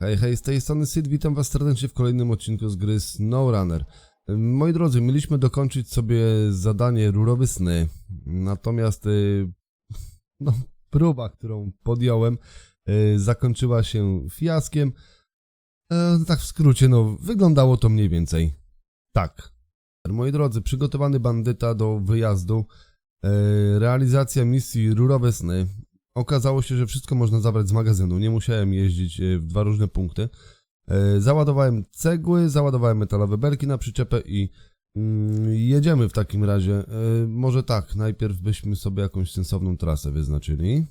Hej, hej, z tej strony Sid, witam was serdecznie w kolejnym odcinku z gry SnowRunner. Moi drodzy, mieliśmy dokończyć sobie zadanie Rurowy Sny, natomiast y, no, próba, którą podjąłem, y, zakończyła się fiaskiem. E, tak w skrócie, no, wyglądało to mniej więcej tak. Moi drodzy, przygotowany bandyta do wyjazdu, e, realizacja misji Rurowe Sny. Okazało się, że wszystko można zabrać z magazynu. Nie musiałem jeździć e, w dwa różne punkty. E, Załadowałem cegły, załadowałem metalowe belki na przyczepę i mm, jedziemy w takim razie. E, Może tak, najpierw byśmy sobie jakąś sensowną trasę wyznaczyli.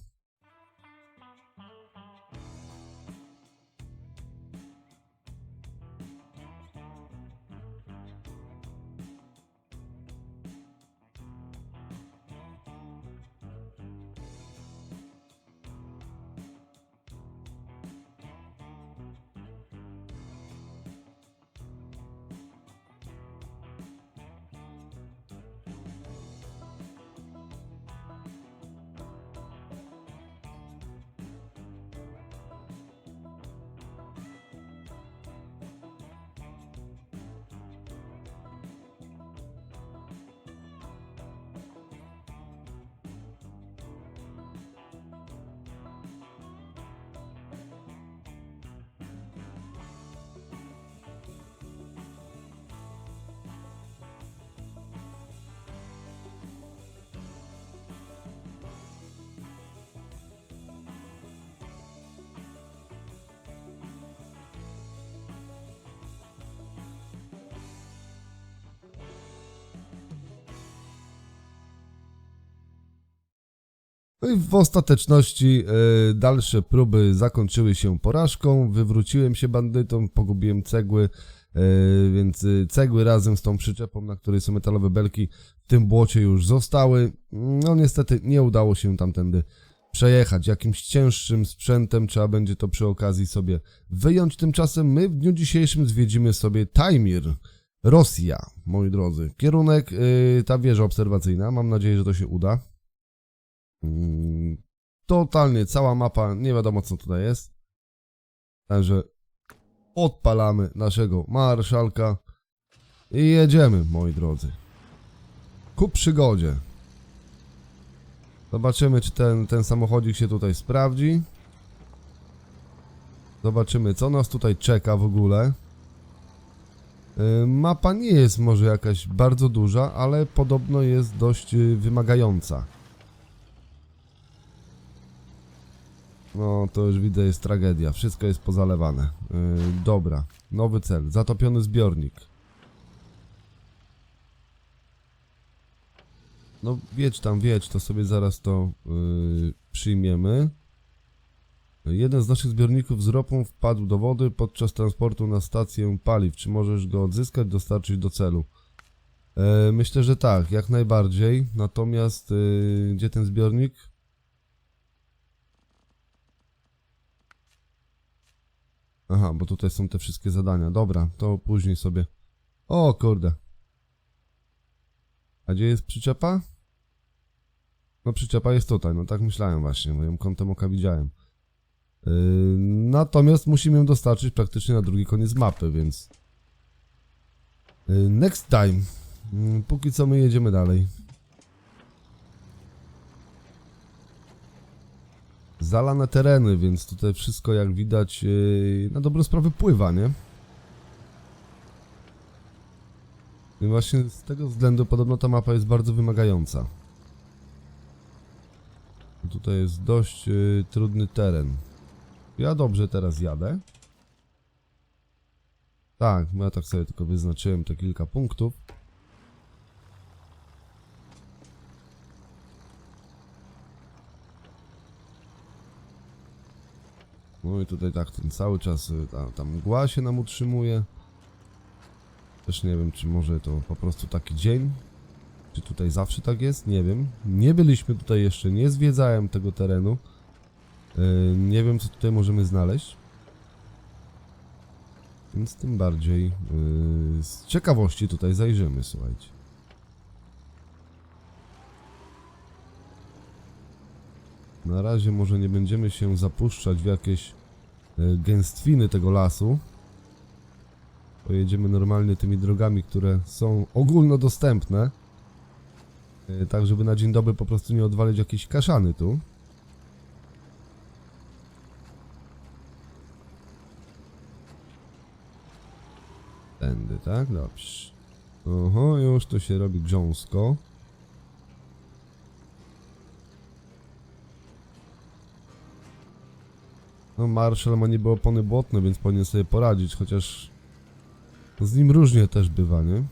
No i w ostateczności e, dalsze próby zakończyły się porażką. Wywróciłem się bandytą, pogubiłem cegły, e, więc e, cegły razem z tą przyczepą, na której są metalowe belki, w tym błocie już zostały. No niestety nie udało się tamtędy przejechać. Jakimś cięższym sprzętem trzeba będzie to przy okazji sobie wyjąć. Tymczasem my w dniu dzisiejszym zwiedzimy sobie Tajmir. Rosja, moi drodzy. Kierunek, ta wieża obserwacyjna. Mam nadzieję, że to się uda. Mm, Totalnie cała mapa, nie wiadomo co tutaj jest. Także odpalamy naszego marszalka i jedziemy, moi drodzy. Ku przygodzie. Zobaczymy, czy ten, ten samochodzik się tutaj sprawdzi. Zobaczymy, co nas tutaj czeka w ogóle. Y, Mapa nie jest może jakaś bardzo duża, ale podobno jest dość y, wymagająca. No, to już widzę, jest tragedia. Wszystko jest pozalewane. Yy, dobra, nowy cel. Zatopiony zbiornik. No, wiedź tam, wiedź, to sobie zaraz to yy, przyjmiemy. Jeden z naszych zbiorników z ropą wpadł do wody podczas transportu na stację paliw. Czy możesz go odzyskać, dostarczyć do celu? Yy, myślę, że tak, jak najbardziej. Natomiast, yy, gdzie ten zbiornik? Aha, bo tutaj są te wszystkie zadania. Dobra, to później sobie. O kurde. A gdzie jest przyczepa? No przyczepa jest tutaj, no tak myślałem właśnie, bo ją kątem oka widziałem. Yy, natomiast musimy ją dostarczyć praktycznie na drugi koniec mapy, więc... Yy, next time. Yy, póki co my jedziemy dalej. Zalane tereny, więc tutaj wszystko jak widać yy, na dobrą sprawę pływa, nie? I właśnie z tego względu podobno ta mapa jest bardzo wymagająca. Tutaj jest dość yy, trudny teren. Ja dobrze teraz jadę. Tak, ja tak sobie tylko wyznaczyłem te kilka punktów. No i tutaj tak, ten cały czas y, ta, ta mgła się nam utrzymuje. Też nie wiem, czy może to po prostu taki dzień. Czy tutaj zawsze tak jest? Nie wiem. Nie byliśmy tutaj jeszcze, nie zwiedzałem tego terenu. Yy, nie wiem, co tutaj możemy znaleźć. Więc tym bardziej yy, z ciekawości tutaj zajrzymy, słuchajcie. Na razie może nie będziemy się zapuszczać w jakieś e, gęstwiny tego lasu. Pojedziemy normalnie tymi drogami, które są ogólnodostępne. E, Tak, żeby na dzień dobry po prostu nie odwalić jakieś kaszany tu. Tędy, tak? Dobrze. Oho, już to się robi grząsko. No, Marshall ma niby opony błotne, więc powinien sobie poradzić, chociaż z nim różnie też bywa, nie?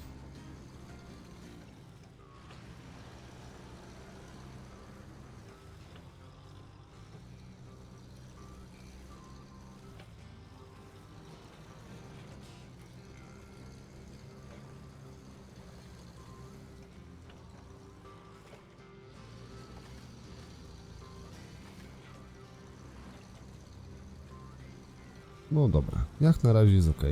Jak na razie jest ok.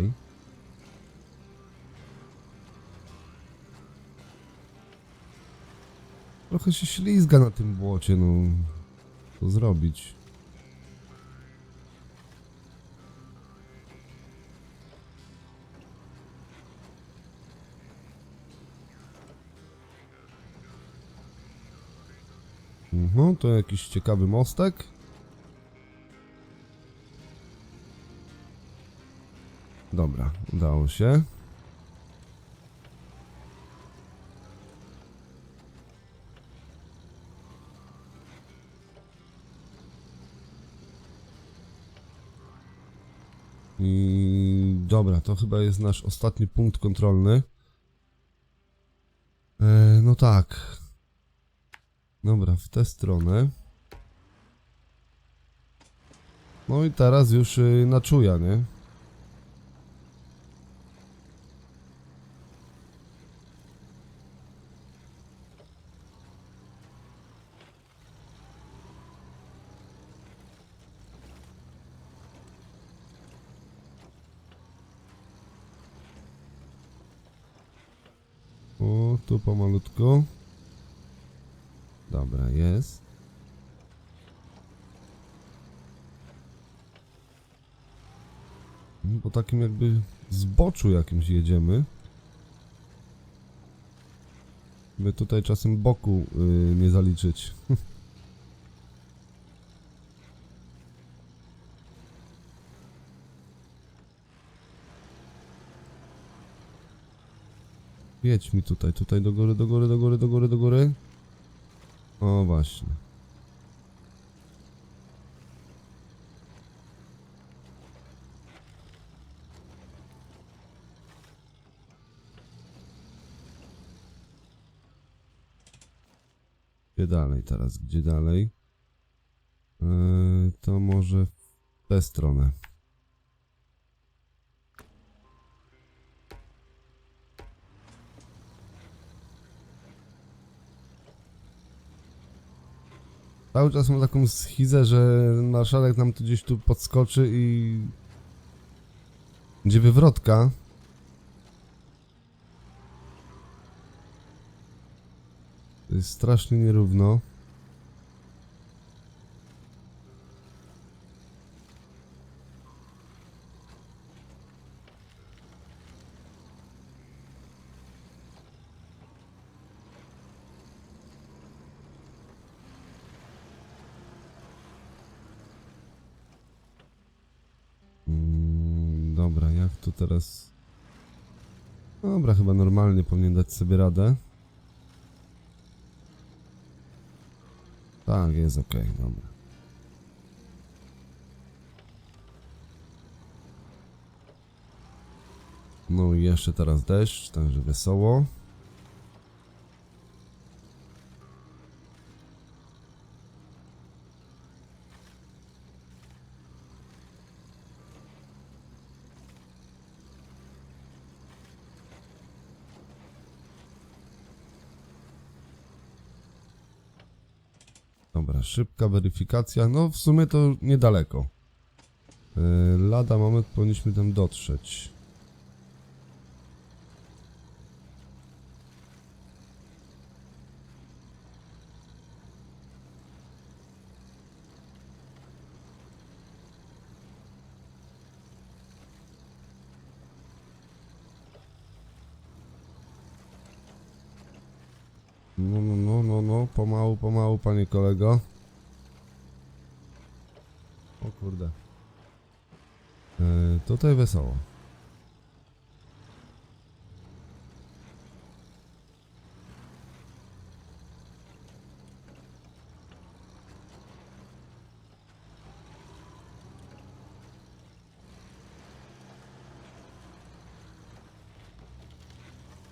Trochę się ślizga na tym błocie, no. Co zrobić? Mhm, to jakiś ciekawy mostek. Dobra, udało się. I dobra, to chyba jest nasz ostatni punkt kontrolny. E, no tak. Dobra, w tę stronę. No i teraz już y, na czuja, nie? O, tu pomalutku. Dobra, jest. Po takim jakby zboczu jakimś jedziemy. By tutaj czasem boku y, nie zaliczyć. Jedź mi tutaj, tutaj do góry, do góry, do góry, do góry, do góry. O właśnie. Gdzie dalej teraz? Gdzie dalej? Yy, to może w tę stronę. Cały czas mam taką schizę, że marszałek nam tu gdzieś tu podskoczy i... Będzie wywrotka. To jest strasznie nierówno. Mm, dobra, jak tu teraz... Dobra, chyba normalnie powinien dać sobie radę. Tak, jest ok, dobra. No i jeszcze teraz deszcz, także wesoło. Szybka weryfikacja. No w sumie to niedaleko. E, lada moment powinniśmy tam dotrzeć. No, pomału, pomału, panie kolego. O kurde. E, tutaj wesoło.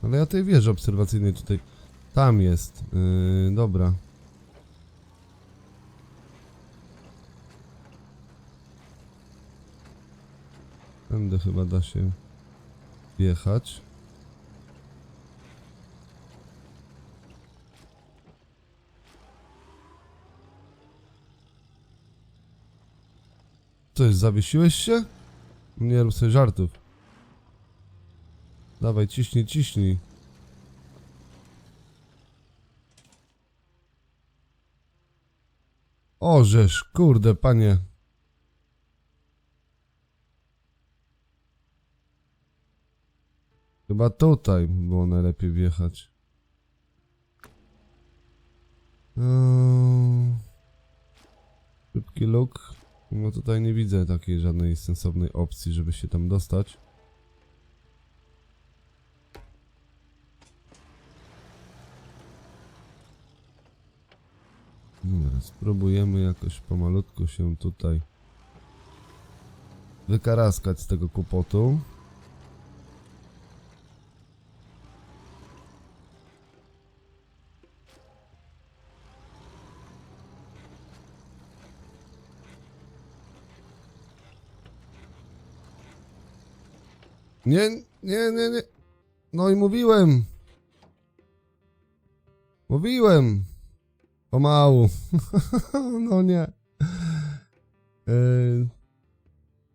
Ale ja tej wieży obserwacyjnej tutaj... Tam jest. Yy, dobra. Tędy chyba da się wjechać. Co zawiesiłeś się? Nie rób sobie żartów. Dawaj, ciśnij, ciśnij. Orzesz, kurde, panie. Chyba tutaj było najlepiej wjechać. Eee, Szybki luk. No tutaj nie widzę takiej żadnej sensownej opcji, żeby się tam dostać. Dobra, spróbujemy jakoś pomalutku się tutaj wykaraskać z tego kłopotu. Nie, nie, nie, nie. No i mówiłem. Mówiłem. Pomału. no nie. Yy,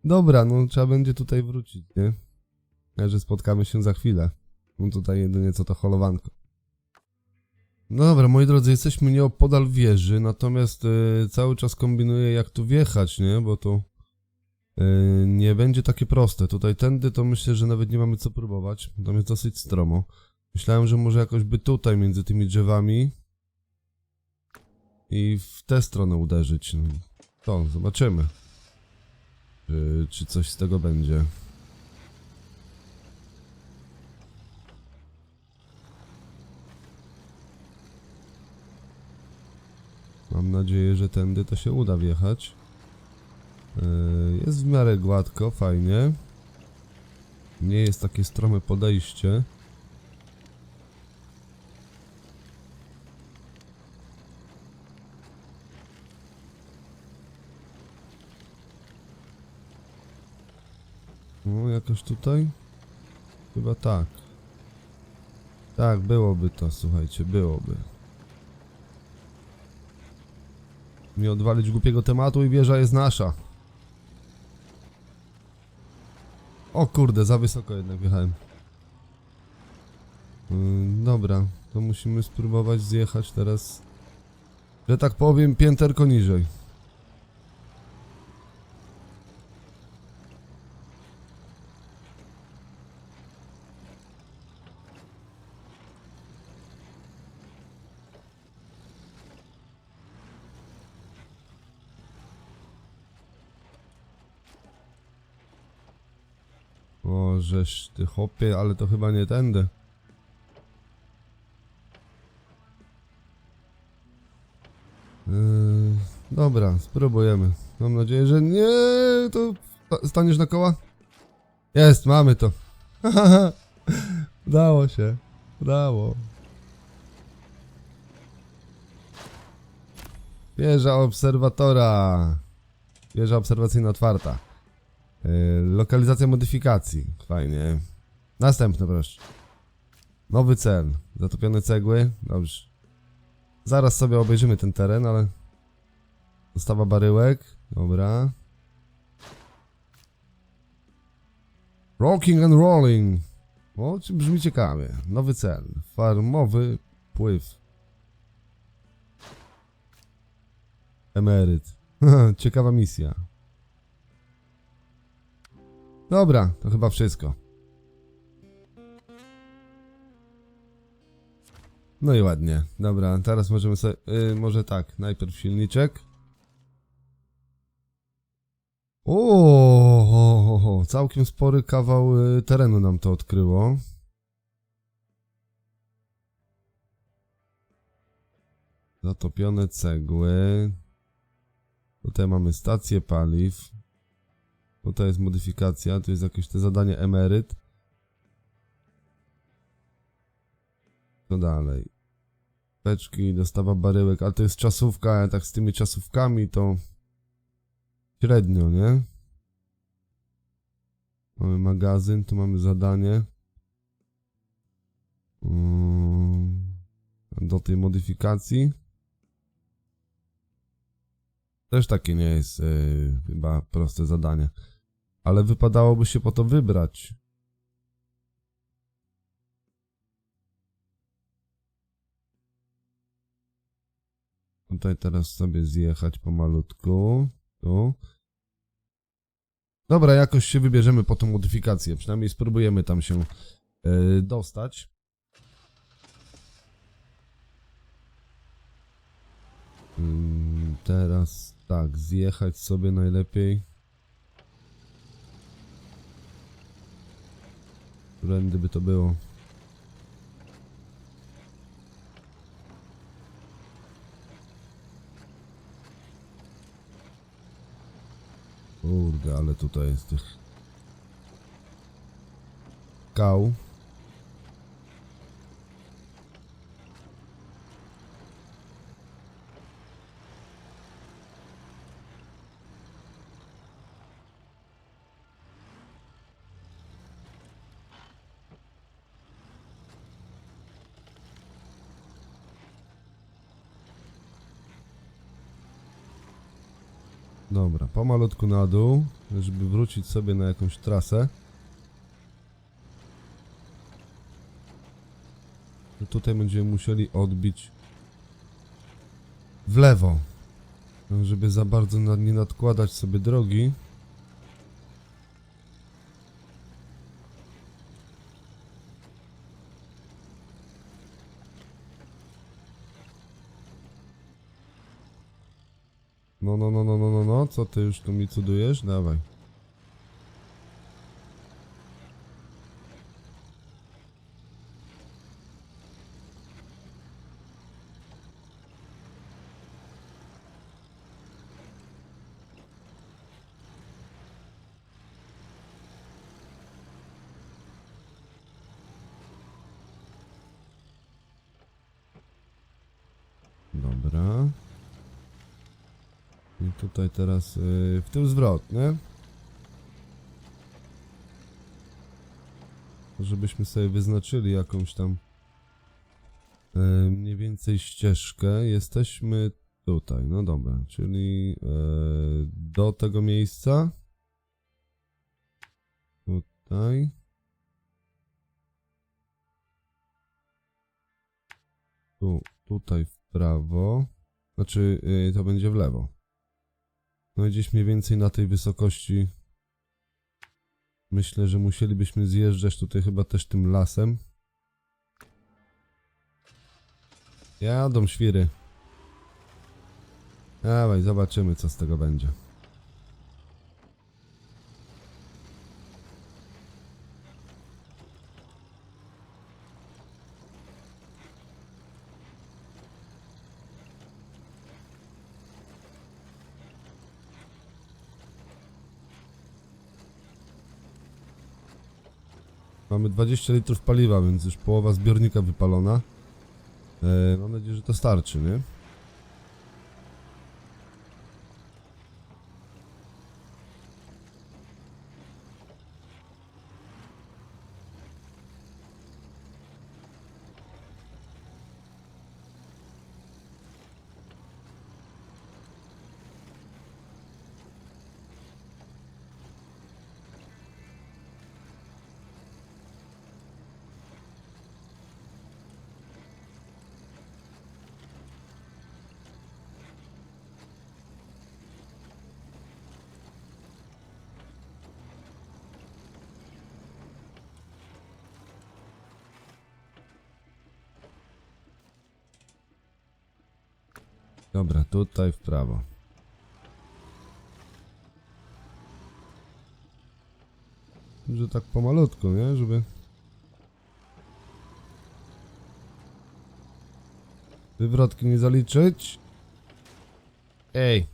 dobra, no trzeba będzie tutaj wrócić, nie? Ja, że spotkamy się za chwilę. No tutaj jedynie co to holowanko. No dobra, moi drodzy, jesteśmy nieopodal wieży, natomiast yy, cały czas kombinuję jak tu wjechać, nie? Bo to yy, nie będzie takie proste. Tutaj tędy to myślę, że nawet nie mamy co próbować. Jest dosyć stromo. Myślałem, że może jakoś by tutaj między tymi drzewami i w tę stronę uderzyć. To zobaczymy. Czy, czy coś z tego będzie. Mam nadzieję, że tędy to się uda wjechać. Yy, Jest w miarę gładko, fajnie. Nie jest takie strome podejście. No, jakoś tutaj? Chyba tak. Tak, byłoby to, słuchajcie, byłoby. Nie odwalić głupiego tematu i wieża jest nasza. O kurde, za wysoko jednak wjechałem. Yy, dobra, to musimy spróbować zjechać teraz, że tak powiem, pięterko niżej. O, żeż ty chopie, ale to chyba nie tędy. Yy, dobra, spróbujemy. Mam nadzieję, że nie, to sta- staniesz na koła? Jest, mamy to. Udało się. Udało. Wieża obserwatora. Wieża obserwacyjna otwarta. Yy, lokalizacja modyfikacji. Fajnie. Następny proszę. Nowy cel. Zatopione cegły. Dobrze. Zaraz sobie obejrzymy ten teren, ale... Dostawa baryłek. Dobra. Rocking and rolling. O, brzmi ciekawie. Nowy cel. Farmowy pływ. Emeryt. Ciekawa misja. Dobra, to chyba wszystko. No i ładnie. Dobra, teraz możemy sobie. y, może tak, najpierw silniczek. O, całkiem spory kawał y, terenu nam to odkryło. Zatopione cegły. Tutaj mamy stację paliw. Tutaj jest modyfikacja, tu jest jakieś te zadanie emeryt. Co dalej? Beczki, dostawa baryłek, ale to jest czasówka, tak z tymi czasówkami to średnio, nie? Mamy magazyn, tu mamy zadanie. Mm, Do tej modyfikacji. Też takie nie jest yy, chyba proste zadanie. Ale wypadałoby się po to wybrać. Tutaj teraz sobie zjechać pomalutku. Tu. Dobra, jakoś się wybierzemy po tą modyfikację. Przynajmniej spróbujemy tam się yy, dostać. Ym, Teraz tak, zjechać sobie najlepiej. Którędy by to było? Kurde, ale tutaj jest tych kał. Dobra, pomalutku na dół, żeby wrócić sobie na jakąś trasę. No Tutaj będziemy musieli odbić w lewo, żeby za bardzo nie nadkładać sobie drogi. No, no, no, no, no, no, no, co ty już tu mi cudujesz? Dawaj. Dobra. I tutaj teraz yy, w tym zwrot, nie? Żebyśmy sobie wyznaczyli jakąś tam yy, mniej więcej ścieżkę. Jesteśmy tutaj, no dobra, czyli yy, do tego miejsca. Tutaj. Tu, tutaj w prawo. Znaczy, yy, to będzie w lewo. No i gdzieś mniej więcej na tej wysokości. Myślę, że musielibyśmy zjeżdżać tutaj chyba też tym lasem. Jadą świry. Dawaj, zobaczymy co z tego będzie. Mamy 20 litrów paliwa, więc już połowa zbiornika wypalona. E, mam nadzieję, że to starczy, nie? Dobra, tutaj w prawo. Że tak pomalutku, nie? Żeby... Wywrotki nie zaliczyć. Ej.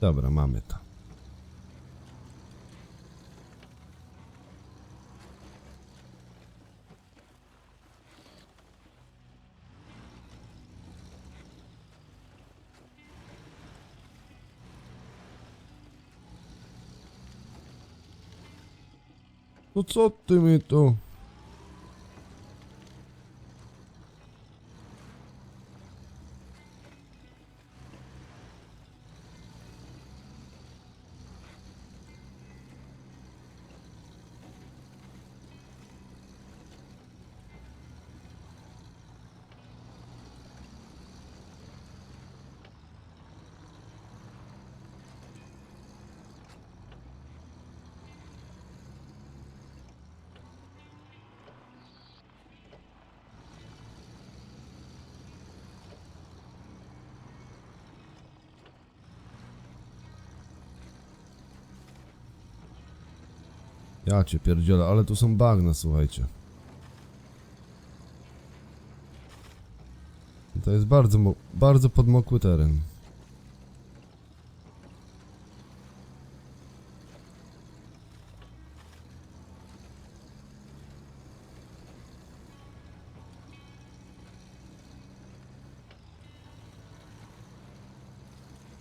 Dobra, mamy to. No co ty mi tu? Ja cię pierdzielę, ale tu są bagna, słuchajcie. To jest bardzo, bardzo podmokły teren.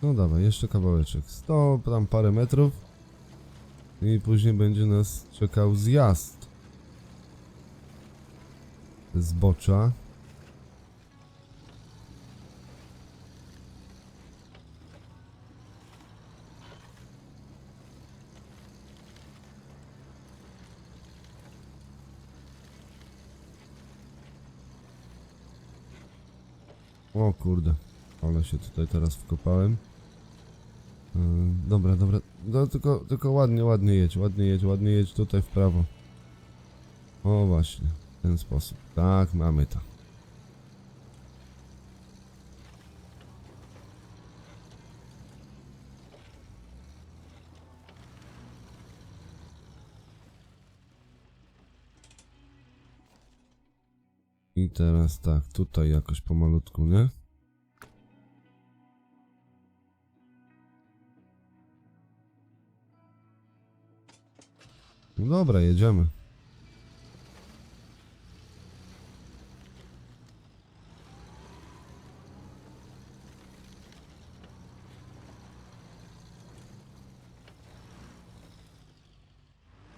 No dawaj, jeszcze kawałeczek. 100, tam parę metrów. I później będzie nas czekał zjazd. Zbocza. O kurde, ale się tutaj teraz wkopałem. Yy, dobra, dobra. No, tylko, tylko ładnie, ładnie jedź, ładnie jedź, ładnie jedź tutaj w prawo. O właśnie, w ten sposób. Tak, mamy to. I teraz tak, tutaj jakoś pomalutku, nie? No dobra, jedziemy.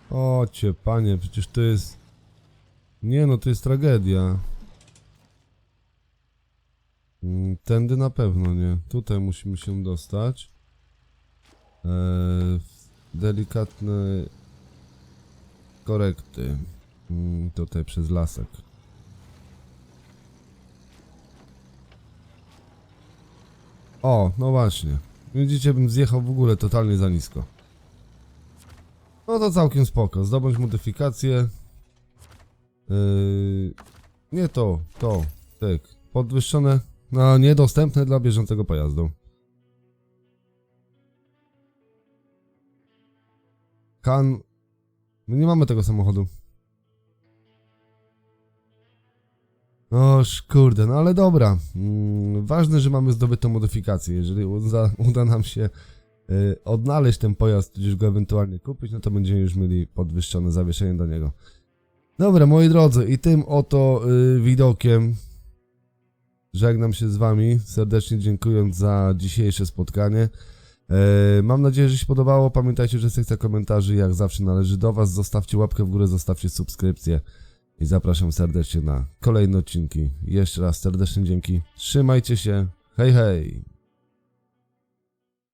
O panie, przecież to jest... Nie no, to jest tragedia. Mm, Tędy na pewno nie. Tutaj musimy się dostać. Eee, delikatne korekty. Mm, Tutaj przez lasek. O, no właśnie. Widzicie, bym zjechał w ogóle totalnie za nisko. No to całkiem spoko. Zdobądź modyfikację. Yy, nie to, to. Tak. Podwyższone. No, niedostępne dla bieżącego pojazdu. Kan My nie mamy tego samochodu. No kurde, no ale dobra. Mm, ważne, że mamy zdobytą modyfikację. Jeżeli uda, uda nam się y, odnaleźć ten pojazd, tudzież go ewentualnie kupić, no to będziemy już mieli podwyższone zawieszenie do niego. Dobra, moi drodzy, i tym oto y, widokiem żegnam się z wami, serdecznie dziękując za dzisiejsze spotkanie. E, Mam nadzieję, że się podobało. Pamiętajcie, że sekcja komentarzy jak zawsze należy do Was. Zostawcie łapkę w górę, zostawcie subskrypcję i zapraszam serdecznie na kolejne odcinki. Jeszcze raz serdecznie dzięki. Trzymajcie się. Hej, hej.